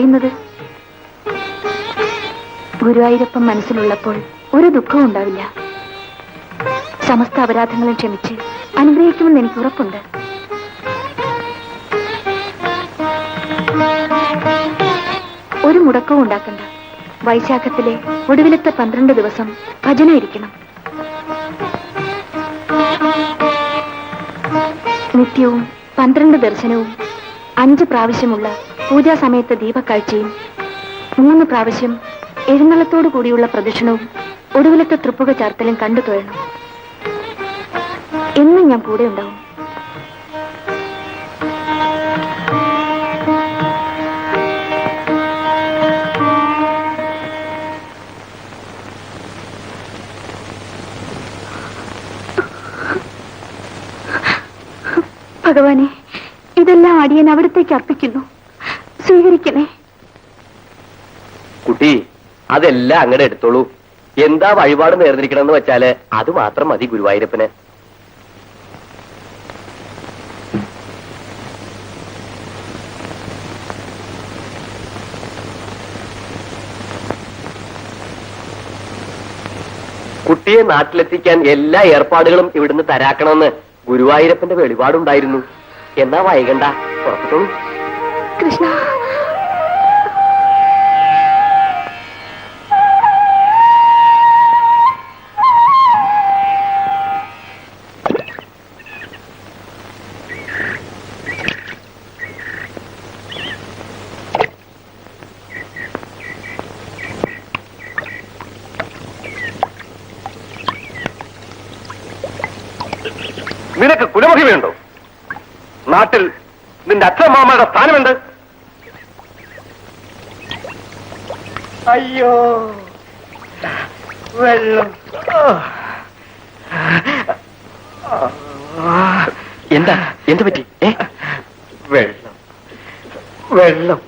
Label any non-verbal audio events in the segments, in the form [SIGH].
കരയുന്നത് ഗുരുവായൂരപ്പൻ മനസ്സിലുള്ളപ്പോൾ ഒരു ദുഃഖവും ഉണ്ടാവില്ല. സമസ്ത അപരാധങ്ങളും ക്ഷമിച്ച് അനുഗ്രഹിക്കുമെന്ന് എനിക്ക് ഉറപ്പുണ്ട്. ഒരു മുടക്കവും ഉണ്ടാക്കണ്ട. വൈശാഖത്തിലെ ഒടുവിലത്തെ പന്ത്രണ്ട് ദിവസം ഭജനയിരിക്കണം നിത്യവും പന്ത്രണ്ട് ദർശനവും അഞ്ച് പ്രാവശ്യമുള്ള പൂജാ സമയത്ത് ദീപക്കാഴ്ചയും മൂന്ന് പ്രാവശ്യം എഴുന്നള്ളത്തോടു കൂടിയുള്ള പ്രദക്ഷിണവും ഒടുവിലത്തെ തൃപ്പുക ചാർത്തലും കണ്ടു തൊഴണം. എന്നും ഞാൻ കൂടെ ഉണ്ടാവും. ഭഗവാനെ ഇതെല്ലാം അടിയൻ അവിടത്തേക്ക് അർപ്പിക്കുന്നു. സ്വീകരിക്കണേ. കുട്ടി അതെല്ലാം അങ്ങനെ എടുത്തോളൂ. എന്താ വഴിപാട് നേർന്നിരിക്കണമെന്ന് വെച്ചാൽ അത് മാത്രം മതി ഗുരുവായൂരപ്പന്. കുട്ടിയെ നാട്ടിലെത്തിക്കാൻ എല്ലാ ഏർപ്പാടുകളും ഇവിടുന്ന് തരാക്കണമെന്ന് ഗുരുവായൂരപ്പന്റെ വെളിപാടുണ്ടായിരുന്നു. എന്നാ വൈകണ്ട പുറപ്പെട്ടോളൂ. കൃഷ്ണ. നിനക്ക് കുലമഹിമയുണ്ടോ നാട്ടിൽ നിന്റെ അച്ഛനമ്മമാരുടെ സ്ഥാനമുണ്ട്. അയ്യോ. വെള്ളം. എന്താ? എന്ത് പറ്റി? വെള്ളം. വെള്ളം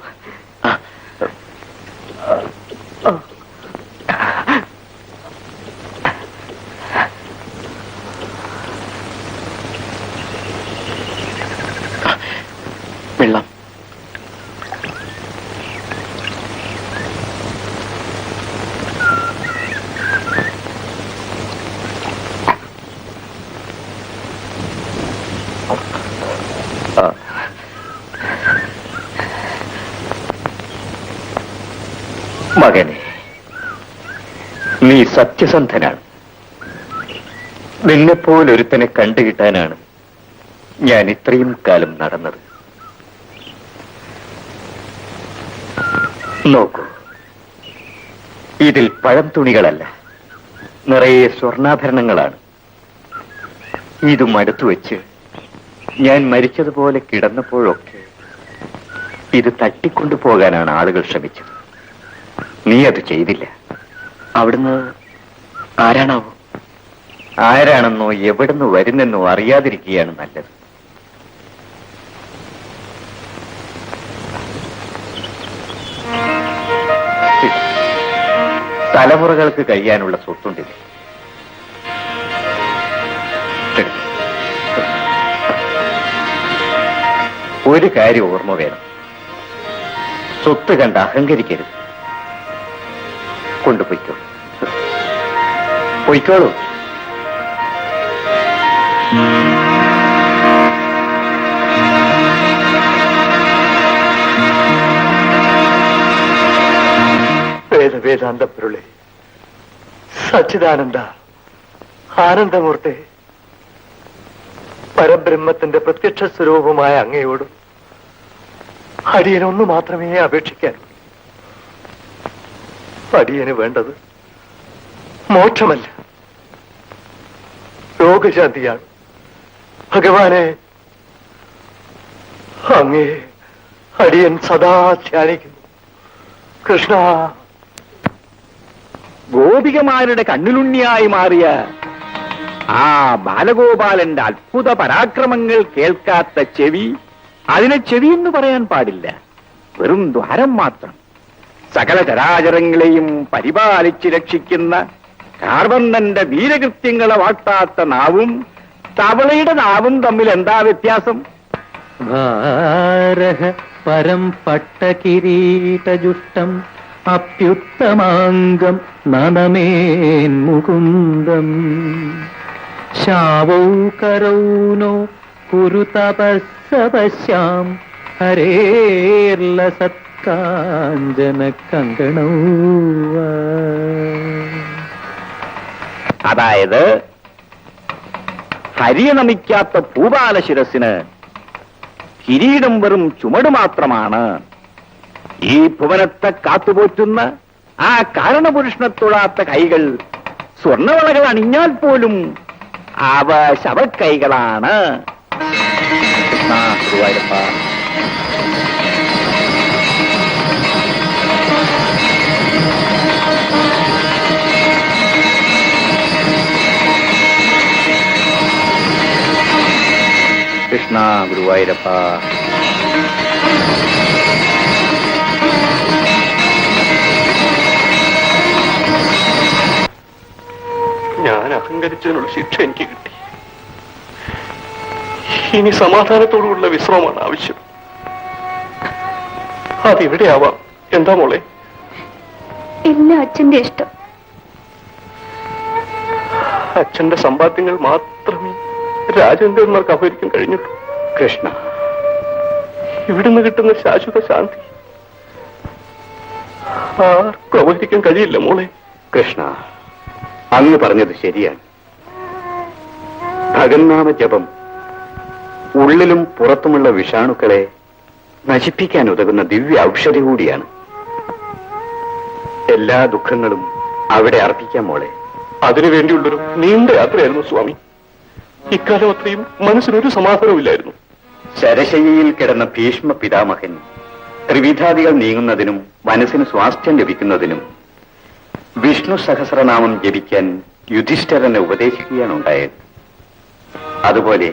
മകനെ നീ സത്യസന്ധനാണ്. നിന്നെപ്പോലൊരുത്തനെ കണ്ടുകിട്ടാനാണ് ഞാൻ ഇത്രയും കാലം നടന്നത്. നോക്കൂ. ഇതിൽ പഴം തുണികളല്ല നിറയെ സ്വർണാഭരണങ്ങളാണ്. ഇതും അടുത്തു വെച്ച് ഞാൻ മരിച്ചതുപോലെ കിടന്നപ്പോഴൊക്കെ ഇത് തട്ടിക്കൊണ്ടു പോകാനാണ് ആളുകൾ ശ്രമിച്ചത്. നീ അത് ചെയ്തില്ല. അവിടുന്ന് ആരാണാവോ? ആരാണെന്നോ എവിടുന്ന് വരുന്നെന്നോ അറിയാതിരിക്കുകയാണ് നല്ലത്. തലമുറകൾക്ക് കഴിയാനുള്ള സ്വത്തുണ്ടിത് ഒരു കാര്യം ഓർമ്മ വേണം. സ്വത്ത് കണ്ട് അഹങ്കരിക്കരുത്. കൊണ്ടുപോയിക്കോളൂ പൊയ്ക്കോളൂ. വേദ വേദാന്ത പൊരുളെ സച്ചിദാനന്ദ ആനന്ദമൂർത്തെ പരബ്രഹ്മത്തിന്റെ പ്രത്യക്ഷ സ്വരൂപമായ അങ്ങയോടും അടിയനൊന്നു മാത്രമേ അപേക്ഷിക്കാൻ. അടിയന് വേണ്ടത് മോക്ഷമല്ല. രോഗശാന്തിയാണ് ഭഗവാനെ അങ്ങേ അടിയൻ സദാ ധ്യാനിക്കുന്നു. കൃഷ്ണ ഗോപികമാരുടെ കണ്ണിലുണ്ണിയായി മാറിയ ആ ബാലഗോപാലന്റെ അത്ഭുത പരാക്രമങ്ങൾ കേൾക്കാത്ത ചെവി അതിനെ ചെവി എന്ന് പറയാൻ പാടില്ല. വെറും ദ്വാരം മാത്രം. സകല ചരാചരങ്ങളെയും പരിപാലിച്ച് രക്ഷിക്കുന്ന കാർബന്ധന്റെ വീരകൃത്യങ്ങളെ വാട്ടാത്ത നാവും തവളയുടെ നാവും തമ്മിൽ എന്താ വ്യത്യാസം? പരം പട്ടകിരീടജുഷ്ടം അപ്യുത്തമാംഗം നനമേൻ മുകുന്ദം. ശാവൗ കരൗനോ കുരു തപസ്സപശ്യാം ഹരേർല സത്കാഞ്ചന കങ്കണൗ അതായത് ഹരിയെ നമിക്കാത്ത പൂപാല ശിരസിന് കിരീടം വെറും ചുമട് മാത്രമാണ് ഈ ഭുവനത്തെ കാത്തുപോറ്റുന്ന ആ കാരണപുരുഷനെ തൊഴാത്ത കൈകൾ സ്വർണവളകൾ അണിഞ്ഞാൽ പോലും അവ ശവക്കൈകളാണ് കൃഷ്ണ, ഗുരുവായൂരപ്പ. കൃഷ്ണ ഗുരുവായൂരപ്പ. ഞാൻ അഹങ്കരിച്ചതിനുള്ള ശിക്ഷ എനിക്ക് കിട്ടി. ഇനി സമാധാനത്തോടുള്ള വിശ്രമമാണ് ആവശ്യം. അതെവിടെയാവാം? എന്താ മോളെ? എല്ലാം അച്ഛന്റെ ഇഷ്ടം. അച്ഛന്റെ സമ്പാദ്യങ്ങൾ മാത്രമേ രാജേന്ദ്രന്മാർക്ക് അപഹരിക്കാൻ കഴിഞ്ഞുള്ളൂ കൃഷ്ണ ഇവിടുന്ന് കിട്ടുന്ന ശാശ്വത ശാന്തി ആർക്കും അവഹരിക്കാൻ കഴിയില്ല മോളെ. കൃഷ്ണ അങ്ങ് പറഞ്ഞത് ശരിയാണ്. ഭഗന്നാമ ജപം ഉള്ളിലും പുറത്തുമുള്ള വിഷാണുക്കളെ നശിപ്പിക്കാൻ ഉതകുന്ന ദിവ്യ ഔഷധി കൂടിയാണ്. എല്ലാ ദുഃഖങ്ങളും അവിടെ അർപ്പിക്കാം മോളെ. അതിനു വേണ്ടിയുള്ളൊരു നീണ്ട യാത്രയായിരുന്നു സ്വാമി. ഇക്കാലം അത്രയും മനസ്സിനൊരു സമാധാനവുമില്ലായിരുന്നു. ശരശയ്യയിൽ കിടന്ന ഭീഷ്മ പിതാമഹൻ ത്രിവിധാദികൾ നീങ്ങുന്നതിനും മനസ്സിന് സ്വാസ്ഥ്യം ലഭിക്കുന്നതിനും വിഷ്ണു സഹസ്രനാമം ജപിക്കാൻ യുധിഷ്ഠരനെ ഉപദേശിക്കുകയാണ് ഉണ്ടായത് അതുപോലെ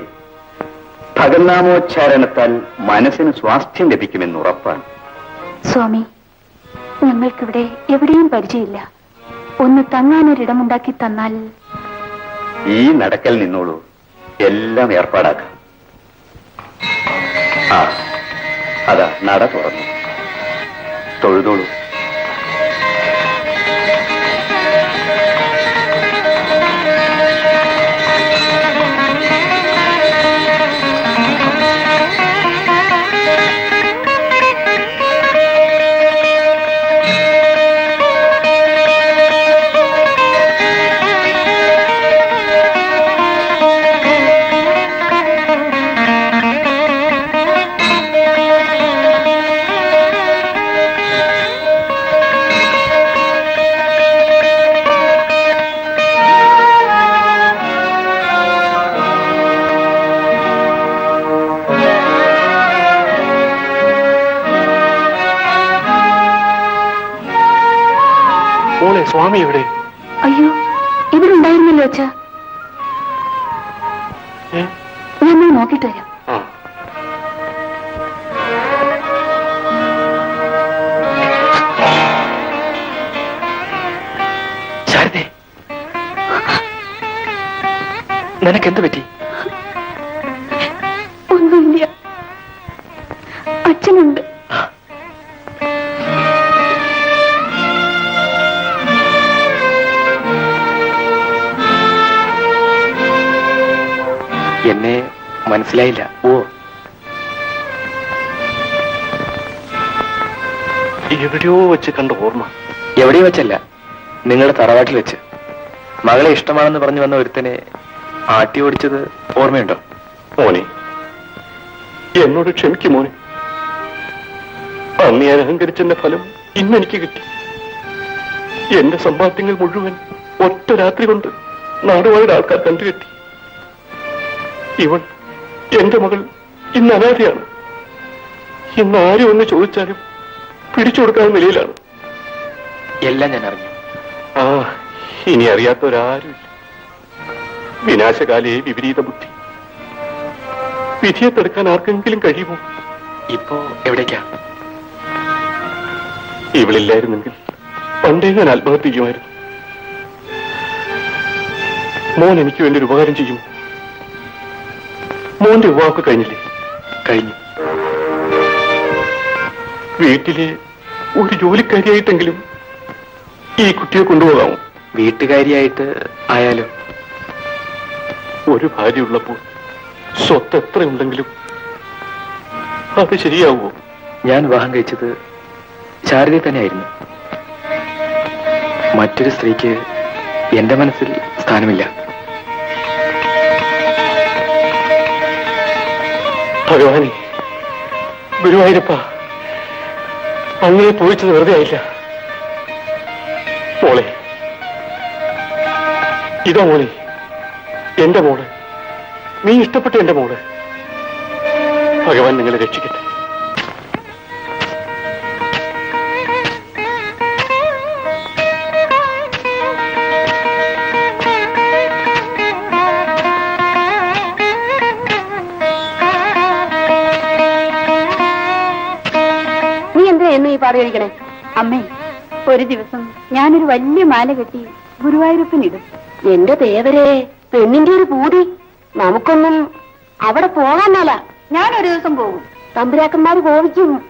ഭഗന്നാമോച്ചാരണത്താൽ മനസ്സിന് സ്വാസ്ഥ്യം ലഭിക്കുമെന്ന് ഉറപ്പാണ്. സ്വാമി ഞങ്ങൾക്കിവിടെ എവിടെയും പരിചയമില്ല. ഒന്ന് തങ്ങാനൊരിടമുണ്ടാക്കി തന്നാൽ ഈ നടക്കൽ നിന്നോളൂ. എല്ലാം ഏർപ്പാടാക്കാം. ആ അതാ നട തുറന്നു. തൊഴുതോളൂ. മോളെ സ്വാമി എവിടെ അയ്യോ ഇവിടെ ഉണ്ടായിരുന്നല്ലോ അച്ഛ? ഞാൻ നോക്കിട്ട് വരാം. നിനക്ക് ശാരദേ മനസ്സിലായില്ല. ഓ. എവിടെയോ വെച്ച് കണ്ട ഓർമ്മ. എവിടെയോ വെച്ചല്ല. നിങ്ങളുടെ തറവാട്ടിൽ വെച്ച്. മകളെ ഇഷ്ടമാണെന്ന് പറഞ്ഞു വന്ന ഒരുത്തനെ ആട്ടി ഓടിച്ചത് ഓർമ്മയുണ്ടോ? മോനെ. എന്നോട് ക്ഷമിക്കും മോനെ. അന്ന് ഞാൻ അഹങ്കരിച്ചെന്റെ ഫലം ഇന്നെനിക്ക് കിട്ടി. എന്റെ സമ്പാദ്യങ്ങൾ മുഴുവൻ ഒറ്റ രാത്രി കൊണ്ട് നാടുവായുടെ ആൾക്കാർ കണ്ടുകെട്ടി. ഇവൾ എന്റെ മകൾ ഇന്ന് അനാഥയാണ്. ഇന്ന് ആരും ഒന്ന് ചോദിച്ചാലും പിടിച്ചു കൊടുക്കാവുന്ന നിലയിലാണ്. എല്ലാം ഞാൻ അറിഞ്ഞു. ആ ഇനി അറിയാത്തവരാരുമില്ല വിനാശകാലയെ വിപരീത ബുദ്ധി. വിധിയെ തടുക്കാൻ ആർക്കെങ്കിലും കഴിയുമോ? ഇപ്പോ എവിടേക്കാ? ഇവളില്ലായിരുന്നെങ്കിൽ പണ്ടേ ഞാൻ ആത്മഹത്യ ചെയ്യുമായിരുന്നു. മോൻ എനിക്ക് വേണ്ടി ഒരു ഉപകാരം ചെയ്യുമോ? മോന്റെ വിവാഹമൊക്കെ കഴിഞ്ഞില്ലേ? കഴിഞ്ഞു. വീട്ടിലെ ഒരു ജോലിക്കാരിയായിട്ടെങ്കിലും ഈ കുട്ടിയെ കൊണ്ടുപോകാമോ? വീട്ടുകാരിയായിട്ട് ആയാലും? ഒരു ഭാര്യ ഉള്ളപ്പോൾ സ്വത്ത് എത്ര ഉണ്ടെങ്കിലും അത് ശരിയാവുമോ? ഞാൻ വിവാഹം കഴിച്ചത് ശാരദയെ തന്നെയായിരുന്നു. മറ്റൊരു സ്ത്രീക്ക് എന്റെ മനസ്സിൽ സ്ഥാനമില്ല. ഭഗവാനെ ഗുരുവായൂരപ്പ അങ്ങനെ പോയിച്ചത് വെറുതെ ആയില്ല. മോളെ ഇതാ മോളെ എന്റെ മോൾ. നീ ഇഷ്ടപ്പെട്ട എന്റെ മോൾ. ഭഗവാൻ നിങ്ങളെ രക്ഷിക്കട്ടെ. എന്തിനാ എന്ന് ഈ അമ്മേ ഒരു ദിവസം ഞാനൊരു വലിയ മാല കെട്ടി ഗുരുവായൂരപ്പനിടും. എന്റെ തേവരെ പെണ്ണിന്റെ ഒരു പൂതി. നമുക്കൊന്നും അവിടെ പോകാനല്ല ഞാനൊരു ഞാൻ ഒരു ദിവസം പോകും. തമ്പുരാക്കന്മാര് കോവിക്കും.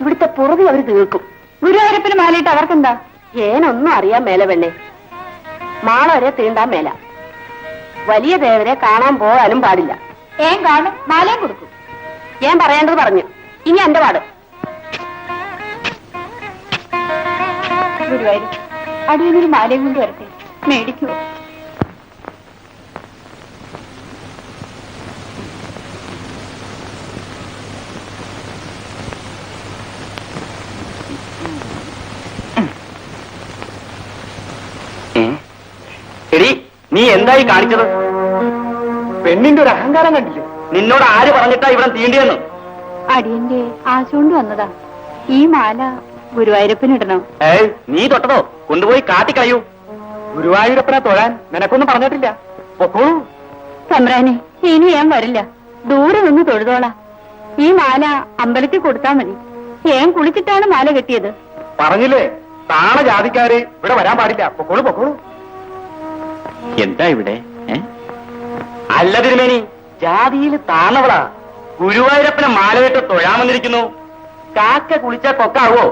ഇവിടുത്തെ പുറവി അവർ തീർക്കും. ഗുരുവായൂരപ്പന് മാലയിട്ട് അവർക്കെന്താ? ഏനൊന്നും അറിയാൻ മേല പെണ്ണെ. മാള വരെ തീണ്ടാൻ മേല. വലിയ ദേവരെ കാണാൻ പോകാനും പാടില്ല. ഏൻ കാണും മാലയും കൊടുക്കും. ഞാൻ പറയേണ്ടത് പറഞ്ഞു. ഇനി എന്റെ പാട്. ഗുരുവായൂർ അടിയനൊരു മാലയും കൊണ്ട് വരട്ടെ. മേടിക്കുവോ എടി നീ എന്തായി കാണിച്ചത്? പെണ്ണിന്റെ ഒരു അഹങ്കാരം കണ്ടില്ലേ? നിന്നോട് ആര് പറഞ്ഞിട്ടാ ഇവിടെ തീണ്ടിയെന്ന്? അടിയന്റെ ആശുകൊണ്ട് വന്നതാ. ഈ മാല ഗുരുവായൂരപ്പനിടണം. ഏയ് നീ തൊട്ടതോ? കൊണ്ടുപോയി കാട്ടിക്കളയൂ. ഗുരുവായൂരപ്പനെ തൊഴാൻ നിനക്കൊന്നും പറഞ്ഞിട്ടില്ല. പൊക്കോളൂ തമ്പ്രാനെ ഇനി ഞാൻ വരില്ല. ദൂരെ നിന്ന് തൊഴുതോളാ. ഈ മാല അമ്പലത്തിൽ കൊടുത്താ മതി. ഏൻ കുളിച്ചിട്ടാണ് മാല കെട്ടിയത്. പറഞ്ഞില്ലേ? താണ ജാതിക്കാര് ഇവിടെ വരാൻ പാടില്ല. പൊക്കോളൂ പൊക്കോളൂ എന്താ ഇവിടെ? അല്ല തിരുമേനി ജാതിയിൽ താണവളാ. ഗുരുവായൂരപ്പനെ മാലയിട്ട് തൊഴാൻ വന്നിരിക്കുന്നു. കാക്ക കുളിച്ചാ കൊക്കാവോ?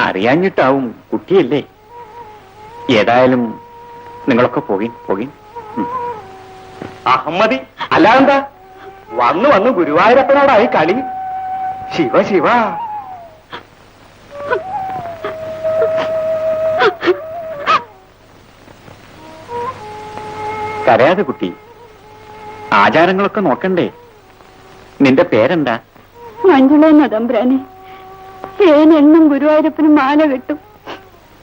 അറിയാഞ്ഞിട്ടാവും കുട്ടിയല്ലേ? ഏതായാലും നിങ്ങളൊക്കെ പോകിൻ പോകിൻ അഹമ്മദി അല്ലാതെന്താ വന്നു വന്നു ഗുരുവായൂരപ്പനോടായി കളി. ശിവ ശിവ. കരയാതെ കുട്ടി ആചാരങ്ങളൊക്കെ നോക്കണ്ടേ? നിന്റെ പേരെന്താ? മഞ്ജുള തമ്പ്രാനെ ഏൻ എന്നും ഗുരുവായൂരപ്പന് മാല കെട്ടും.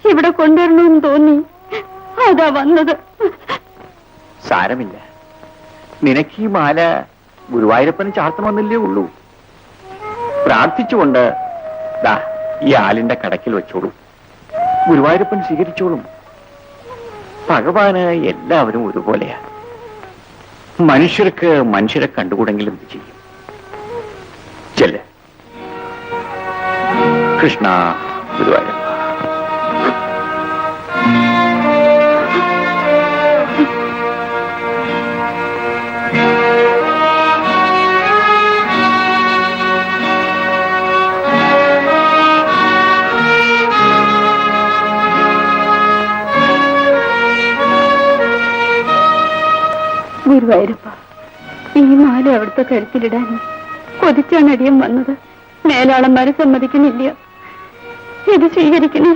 ഇവിടെ കൊണ്ടുവരണമെന്ന് തോന്നി. അതാ വന്നത്. സാരമില്ല. നിനക്ക് ഈ മാല ഗുരുവായൂരപ്പന് ചാർത്തമെന്നല്ലേ ഉള്ളൂ. പ്രാർത്ഥിച്ചുകൊണ്ട് ദാ ഈ ആലിന്റെ കടക്കിൽ വെച്ചോളൂ. ഗുരുവായൂരപ്പൻ സ്വീകരിച്ചോളും. ഭഗവാന് എല്ലാവരും ഒരുപോലെയാ. മനുഷ്യർക്ക് മനുഷ്യരെ കണ്ടുകൂടെങ്കിലും ചെയ്യും. ചെല്ല്. കൃഷ്ണ ഗുരുവായൂർ. ഗുരുവായൂരപ്പ ഈ മാല അവിടുത്തെ കഴുത്തിലിടാൻ കൊതിച്ചാണ് അടിയം വന്നത്. മേലാളന്മാരെ സമ്മതിക്കുന്നില്ല. ഇത് സ്വീകരിക്കണേ.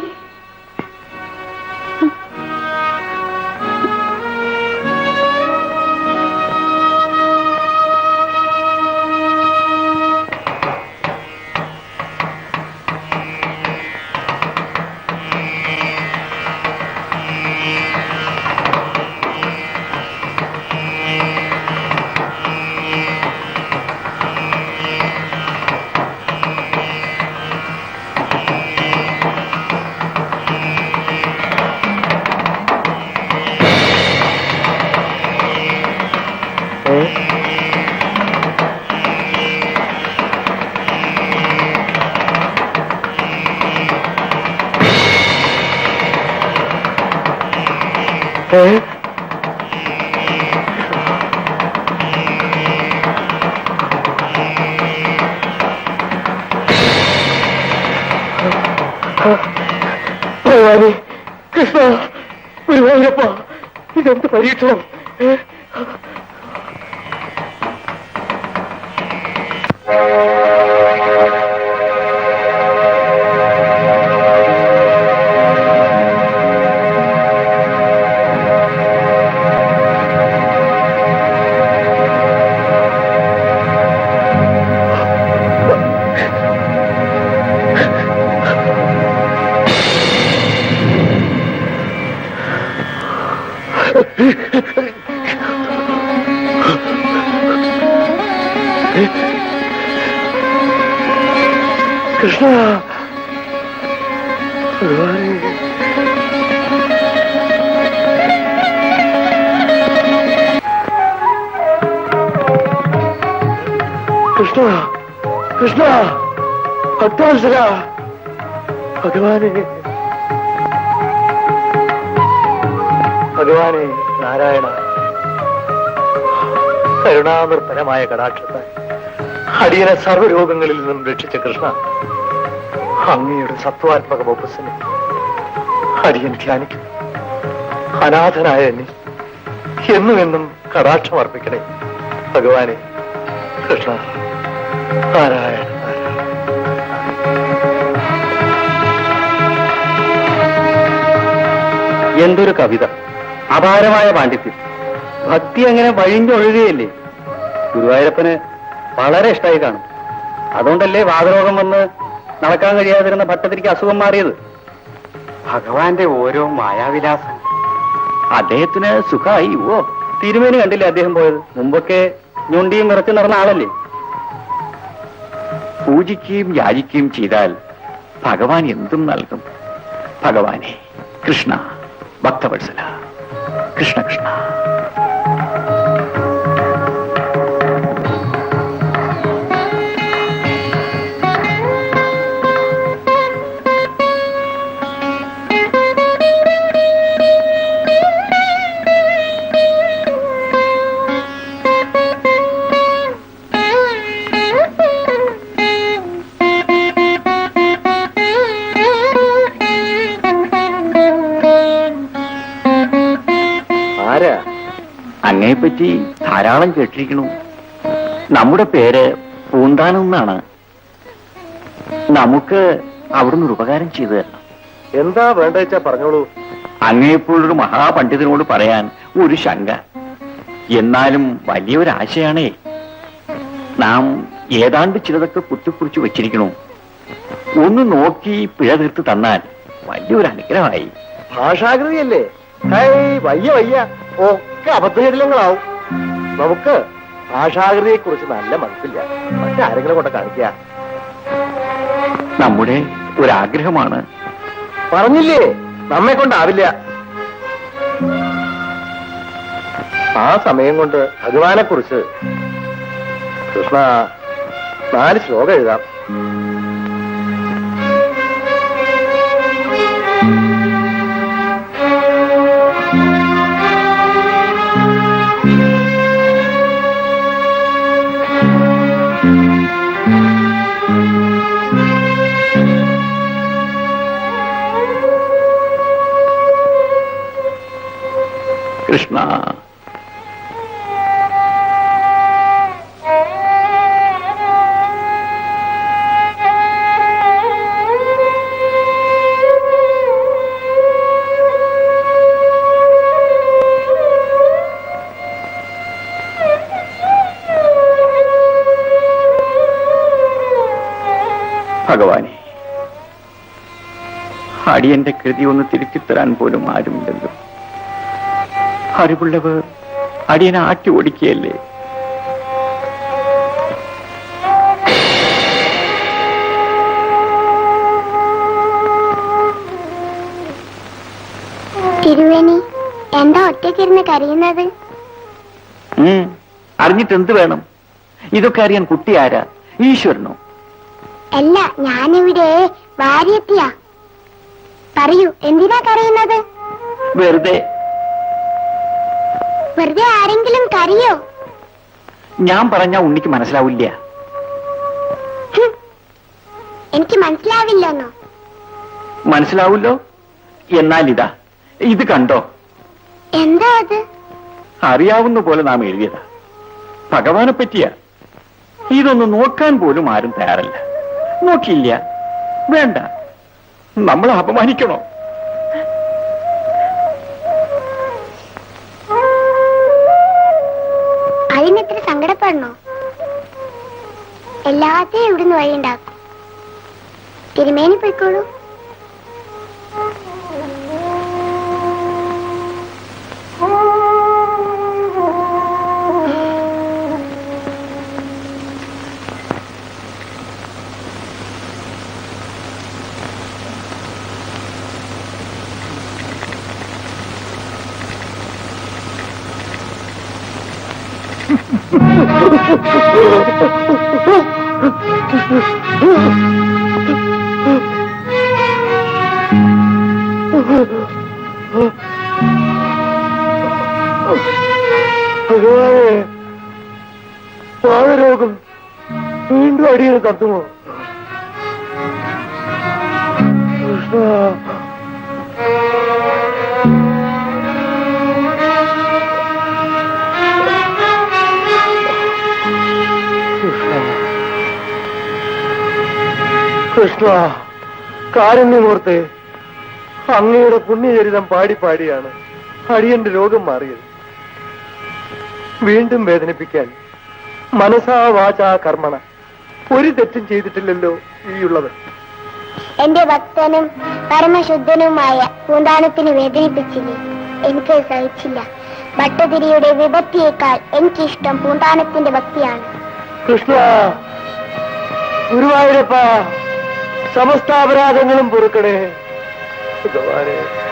പരീക്ഷണം ഏ? കൃഷ്ണ കൃഷ്ണ ഭഗവാനെ. ഭഗവാനെ നാരായണ കരുണാനിർഭരമായ കടാക്ഷത്താൽ അടിയനെ സർവരോഗങ്ങളിൽ നിന്നും രക്ഷിച്ച കൃഷ്ണ അങ്ങയുടെ സത്വാത്മക ബോപ്പസിനെ അടിയൻ ധ്യാനിക്കും. അനാഥനായ എന്നെ എന്നും എന്നും കടാക്ഷം അർപ്പിക്കണേ. ഭഗവാനെ കൃഷ്ണ. നാരായണ എന്തൊരു കവിത. അപാരമായ പാണ്ഡിത്യം. ഭക്തി അങ്ങനെ വഴിഞ്ഞൊഴുകയല്ലേ? ഗുരുവായൂരപ്പന് വളരെ ഇഷ്ടമായി കാണും. അതുകൊണ്ടല്ലേ വാതരോഗം വന്ന് നടക്കാൻ കഴിയാതിരുന്ന ഭട്ടതിരിക്ക് അസുഖം മാറിയത്? ഭഗവാന്റെ ഓരോ മായാവിലാസം. അദ്ദേഹത്തിന് സുഖമായി ഓ തിരുമേനി കണ്ടില്ലേ അദ്ദേഹം പോയത്? മുമ്പൊക്കെ ഞൊണ്ടിയും വിറച്ച് നടന്ന ആളല്ലേ? പൂജിക്കുകയും യാചിക്കുകയും ചെയ്താൽ ഭഗവാൻ എന്തും നൽകും. ഭഗവാനെ കൃഷ്ണ ഭക്തവത്സല. കൃഷ്ണ കൃഷ്ണ. ധാരാളം കേട്ടിരിക്കണു നമ്മുടെ പേര് പൂന്താനം എന്നാണ് നമുക്ക് അവിടുന്ന് ഒരു ഉപകാരം ചെയ്തു തരണം. എന്താ വേണ്ട വെച്ചാ പറഞ്ഞോളൂ. അങ്ങേപ്പോഴൊരു മഹാപണ്ഡിതനോട് പറയാൻ ഒരു ശങ്ക. എന്നാലും വലിയൊരാശയാണേ. നാം ഏതാണ്ട് ചിലതൊക്കെ കുത്തിക്കുറിച്ച് വെച്ചിരിക്കണു ഒന്ന് നോക്കി പിഴ തീർത്ത് തന്നാൽ വലിയൊരു അനുഗ്രഹമായി. ഭാഷാകൃതിയല്ലേ? വയ്യ വയ്യ. ഒക്കെ അബദ്ധജടിലങ്ങളാവും നമുക്ക് ഭാഷാകൃതിയെ കുറിച്ച് നല്ല മനസ്സില്ല. മറ്റാരെങ്കിലും കൊണ്ട് കാണിക്കുക. നമ്മുടെ ഒരാഗ്രഹമാണ്. പറഞ്ഞില്ലേ? നമ്മെ കൊണ്ടാവില്ല. ആ സമയം കൊണ്ട് ഭഗവാനെ കുറിച്ച് കൃഷ്ണ നാല് ശ്ലോകം എഴുതാം. കൃഷ്ണ ഭഗവാനെ അടിയന്റെ കൃതി ഒന്ന് തിരുത്തിത്തരാൻ പോലും ആരുമില്ലല്ലോ അറിവുള്ളവർ അടിയനെ ആട്ടി ഓടിക്കുകയല്ലേ? തിരുവേണി എന്താ ഒറ്റയ്ക്കിരുന്ന് കരയുന്നത്? അറിഞ്ഞിട്ട് എന്ത് വേണം? ഇതൊക്കെ അറിയാൻ കുട്ടി ആരാ? ഈശ്വരനോ? അല്ല ഞാനിവിടെ ഭാര്യത്തിയാ പറയൂ എന്തിനാ കരയുന്നത്? വെറുതെ വെറുതെ ആരെങ്കിലും കരയോ? ഞാൻ പറഞ്ഞ ഉണ്ണിക്ക് മനസ്സിലാവില്ല. എനിക്ക് മനസ്സിലാവില്ലെന്നോ? മനസ്സിലാവൂല്ലോ? എന്നാൽ ഇതാ ഇത് കണ്ടോ? എന്താ അത്? അറിയാവുന്ന പോലെ നാം എഴുതിയതാ. ഭഗവാനെ പറ്റിയ. ഇതൊന്ന് നോക്കാൻ പോലും ആരും തയ്യാറല്ല. നോക്കിയില്ല. വേണ്ട. നമ്മൾ അപമാനിക്കണോ? എല്ലാത്തെയും ഇവിടുന്ന് വഴിയുണ്ടാക്കും തിരുമേനി പോയിക്കോളൂ. പാവരോഗം [LAUGHS] കൃഷ്ണ കാരുണ്യമൂർത്തെ. അങ്ങയുടെ പുണ്യചരിതം പാടി പാടിയാണ് അടിയന്റെ രോഗം മാറിയത്. വീണ്ടും വേദനിപ്പിക്കാൻ മനസാ വാചാ കർമ്മണ. ഒരു തെറ്റും ചെയ്തിട്ടില്ലല്ലോ ഈ ഉള്ളത് എന്റെ ഭക്തനും പരമശുദ്ധനുമായ പൂന്താനത്തിന് വേദനിപ്പിച്ചില്ലേ. എനിക്ക് സഹിച്ചില്ല. ഭട്ടതിരിയുടെ വിഭക്തിയേക്കാൾ എനിക്കിഷ്ടം പൂന്താനത്തിന്റെ ഭക്തിയാണ്. കൃഷ്ണ ഗുരുവായൂരപ്പ. സമസ്ത അപരാധങ്ങളും പൊറുക്കണേ. ഭഗവാനെ.